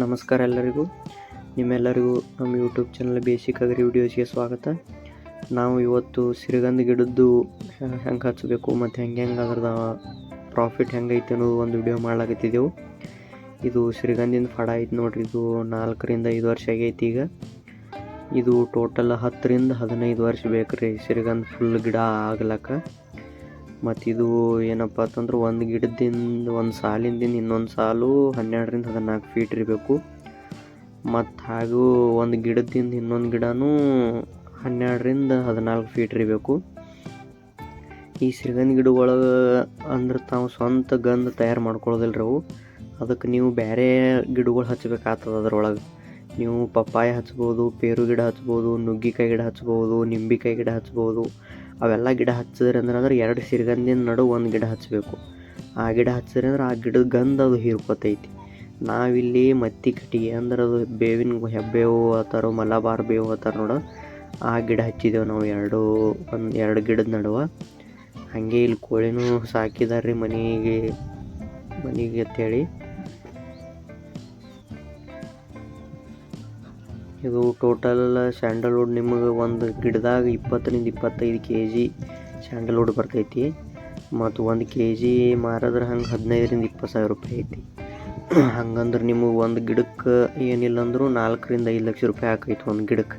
ನಮಸ್ಕಾರ ಎಲ್ಲರಿಗೂ. ನಿಮ್ಮೆಲ್ಲರಿಗೂ ನಮ್ಮ ಯೂಟ್ಯೂಬ್ ಚಾನಲ್ ಬೇಸಿಕ್ ಅಗ್ರಿ ವಿಡಿಯೋಸ್ಗೆ ಸ್ವಾಗತ. ನಾವು ಇವತ್ತು ಸಿರಿಗಂಧ ಗಿಡದ್ದು ಹೆಂಗೆ ಹಚ್ಚಬೇಕು ಮತ್ತು ಹೆಂಗೆ ಹೆಂಗೆ ಅದ್ರದ ಪ್ರಾಫಿಟ್ ಹೆಂಗೈತೆ ಅನ್ನೋದು ಒಂದು ವಿಡಿಯೋ ಮಾಡ್ಲಾಕತ್ತಿದ್ದೆವು. ಇದು ಸಿರಿಗಂಧಿನ ಫಡ ಐತೆ ನೋಡ್ರಿ, ಇದು ನಾಲ್ಕರಿಂದ ಐದು ವರ್ಷ ಆಗೈತಿ ಈಗ. ಇದು ಟೋಟಲ್ ಹತ್ತರಿಂದ ಹದಿನೈದು ವರ್ಷ ಬೇಕು ರೀ ಸಿರಿಗಂಧ ಫುಲ್ ಗಿಡ ಆಗ್ಲಕ್ಕ. ಮತ್ತು ಇದು ಏನಪ್ಪ ಅಂತಂದ್ರೆ ಒಂದು ಗಿಡದಿಂದ ಒಂದು ಸಾಲಿಂದಿಂದ ಇನ್ನೊಂದು ಸಾಲು ಹನ್ನೆರಡರಿಂದ ಹದಿನಾಲ್ಕು ಫೀಟ್ ಇರಬೇಕು. ಮತ್ತು ಹಾಗೂ ಒಂದು ಗಿಡದಿಂದ ಇನ್ನೊಂದು ಗಿಡನೂ ಹನ್ನೆರಡರಿಂದ ಹದಿನಾಲ್ಕು ಫೀಟ್ ಇರಬೇಕು. ಈ ಸಿರಿಗಂಧ ಗಿಡ ಒಳಗೆ ಅಂದ್ರೆ ತಾವು ಸ್ವಂತ ಗಂಧ ತಯಾರು ಮಾಡ್ಕೊಳ್ಳೋದಿಲ್ಲ ರೀ ಅವು. ಅದಕ್ಕೆ ನೀವು ಬೇರೆ ಗಿಡಗಳು ಹಚ್ಬೇಕಾಗ್ತದೆ ಅದ್ರೊಳಗೆ. ನೀವು ಪಪ್ಪಾಯ ಹಚ್ಬೋದು, ಪೇರು ಗಿಡ ಹಚ್ಬೋದು, ನುಗ್ಗಿಕಾಯಿ ಗಿಡ ಹಚ್ಬೋದು, ನಿಂಬೆಕಾಯಿ ಗಿಡ ಹಚ್ಬೋದು. ಅವೆಲ್ಲ ಗಿಡ ಹಚ್ಚಿದ್ರೆ ಅಂದ್ರೆ ಅಂದ್ರೆ ಎರಡು ಸಿರಿಗಂಧಿನ ನಡು ಒಂದು ಗಿಡ ಹಚ್ಚಬೇಕು ಆ ಗಿಡ ಹಚ್ಚಿದ್ರೆ ಅಂದ್ರೆ ಆ ಗಿಡದ ಗಂಧ ಅದು ಹೀರ್ಕೊತೈತಿ. ನಾವಿಲ್ಲಿ ಮತ್ತಿ ಕಟ್ಟಿಗೆ ಅಂದ್ರೆ ಅದು ಬೇವಿನ ಹೆಬ್ಬೇವು ಆ ಮಲಬಾರ್ ಬೇವು ಆತಾರ ನೋಡು, ಆ ಗಿಡ ಹಚ್ಚಿದ್ದೇವೆ ನಾವು ಎರಡು, ಒಂದು ಎರಡು ಗಿಡದ ನಡುವೆ. ಹಾಗೆ ಇಲ್ಲಿ ಕೋಳಿನೂ ಸಾಕಿದಾರೆ ರೀ ಮನೆಗೆ ಮನೆಗೆ ಅಂತೇಳಿ. ಇದು ಟೋಟಲ್ ಸ್ಯಾಂಡಲ್ವುಡ್ ನಿಮಗೆ ಒಂದು ಗಿಡದಾಗ ಇಪ್ಪತ್ತರಿಂದ ಇಪ್ಪತ್ತೈದು ಕೆ ಜಿ ಸ್ಯಾಂಡಲ್ವುಡ್ ಬರ್ತೈತಿ. ಮತ್ತು ಒಂದು ಕೆ ಜಿ ಮಾರಿದ್ರೆ ಹಂಗೆ ಹದಿನೈದರಿಂದ ಇಪ್ಪತ್ತು ಸಾವಿರ ರೂಪಾಯಿ ಐತಿ. ಹಂಗಂದ್ರೆ ನಿಮಗೆ ಒಂದು ಗಿಡಕ್ಕೆ ಏನಿಲ್ಲ ಅಂದರೂ ನಾಲ್ಕರಿಂದ ಐದು ಲಕ್ಷ ರೂಪಾಯಿ ಹಾಕೈತಿ ಒಂದು ಗಿಡಕ್ಕೆ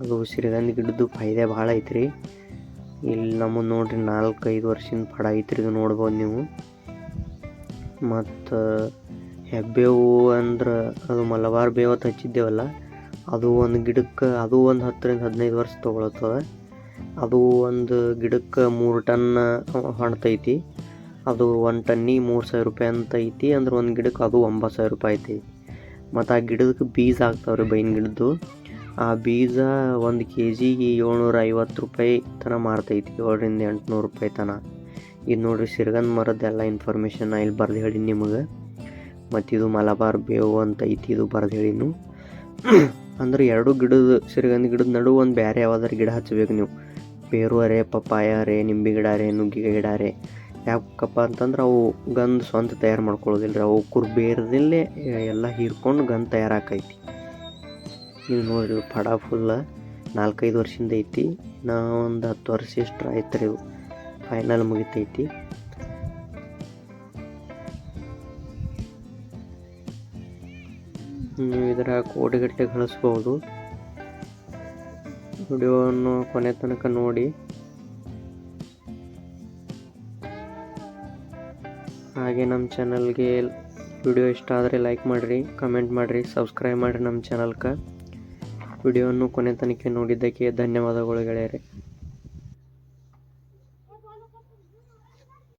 ಅದು ಸಿರಿಗಂಧಿ ಗಿಡದ್ದು ಫೈದೆ ಭಾಳ ಐತ್ರಿ. ಇಲ್ಲಿ ನಮಗೆ ನೋಡ್ರಿ ನಾಲ್ಕೈದು ವರ್ಷದ ವರ್ಷದಿಂದ ಫಡ ಐತ್ರಿ ಇದು ನೋಡ್ಬೋದು ನೀವು. ಮತ್ತು ಹೆಬ್ಬೇವು ಅಂದ್ರೆ ಅದು ಮಲಬಾರ್ ಬೇವತ್ತು ಹಚ್ಚಿದ್ದೇವಲ್ಲ, ಅದು ಒಂದು ಗಿಡಕ್ಕೆ, ಅದು ಒಂದು ಹತ್ತರಿಂದ ಹದಿನೈದು ವರ್ಷ ತೊಗೊಳತ್ತದ. ಅದು ಒಂದು ಗಿಡಕ್ಕೆ ಮೂರು ಟನ್ ಹೊಣ್ತೈತಿ. ಅದು ಒಂದು ಟನ್ನಿಗೆ ಮೂರು ಸಾವಿರ ರೂಪಾಯಿ ಅಂತ ಐತಿ, ಅಂದ್ರೆ ಒಂದು ಗಿಡಕ್ಕೆ ಅದು ಒಂಬತ್ತು ಸಾವಿರ ರೂಪಾಯಿ ಐತಿ. ಮತ್ತು ಆ ಗಿಡಕ್ಕೆ ಬೀಜ ಆಗ್ತಾವ್ರಿ ಬೈನ್ ಗಿಡದ್ದು. ಆ ಬೀಜ ಒಂದು ಕೆ ಜಿಗೆ ಏಳ್ನೂರ ಐವತ್ತು ರೂಪಾಯಿ ತನ ಮಾರ್ತೈತಿ, ಏಳರಿಂದ ಎಂಟುನೂರು ರೂಪಾಯಿ ತನಕ ಇದು ನೋಡ್ರಿ ಎಲ್ಲಾ ಮರದ್ದೆಲ್ಲ ಇನ್ಫಾರ್ಮೇಷನ್ ಇಲ್ಲಿ ಬರ್ದು ಹೇಳಿ ನಿಮಗೆ. ಮತ್ತು ಇದು ಮಲಬಾರ್ ಬೇವು ಅಂತ ಐತಿ ಇದು ಬರ್ದು ಹೇಳಿನು ಅಂದ್ರೆ ಎರಡು ಗಿಡದ ಸಿರಿಗಂಧ ಗಿಡದ ನಡು ಒಂದು ಬೇರೆ ಯಾವ್ದಾರು ಗಿಡ ಹಚ್ಚಬೇಕು ನೀವು. ಬೇರು ಅರೆ, ಪಪ್ಪಾಯ ರೇ ನಿಂಬೆ ಗಿಡ ಅರೆ, ನುಗ್ಗಿಗೆ ಗಿಡ ಅರೆ. ಯಾಕಪ್ಪ ಅಂತಂದ್ರೆ ಅವು ಗಂಧ ಸ್ವಂತ ತಯಾರು ಮಾಡ್ಕೊಳ್ಳೋದಿಲ್ಲ ರೀ ಕುರ್ ಬೇರದಲ್ಲೇ ಎಲ್ಲ ಹೀರ್ಕೊಂಡು ಗಂಧ ತಯಾರಾಕೈತಿ ಇಲ್ಲಿ ನೋಡಿರಿ ಫಡ ಫುಲ್ಲ ನಾಲ್ಕೈದು ವರ್ಷದಿಂದ ಐತಿ. ನಾ ಒಂದು ಹತ್ತು ವರ್ಷ ಇಷ್ಟು ಆಯ್ತು ರೀ ಫೈನಲ್ ಮುಗಿತೈತಿ. ಇದರ ಕೋಡಿಗಟ್ಟೆ ಗಳಿಸ್ಬೋದು. ವಿಡಿಯೋವನ್ನು ಕೊನೆ ತನಕ ನೋಡಿ. ಹಾಗೆ ನಮ್ಮ ಚಾನಲ್ಗೆ ವಿಡಿಯೋ ಇಷ್ಟ ಆದರೆ ಲೈಕ್ ಮಾಡಿರಿ, ಕಮೆಂಟ್ ಮಾಡಿರಿ, ಸಬ್ಸ್ಕ್ರೈಬ್ ಮಾಡಿರಿ ನಮ್ಮ ಚಾನಲ್ಗೆ. ವಿಡಿಯೋವನ್ನು ಕೊನೆ ತನಕ ನೋಡಿದ್ದಕ್ಕೆ ಧನ್ಯವಾದಗಳು ಗೆಳೆಯರೆ.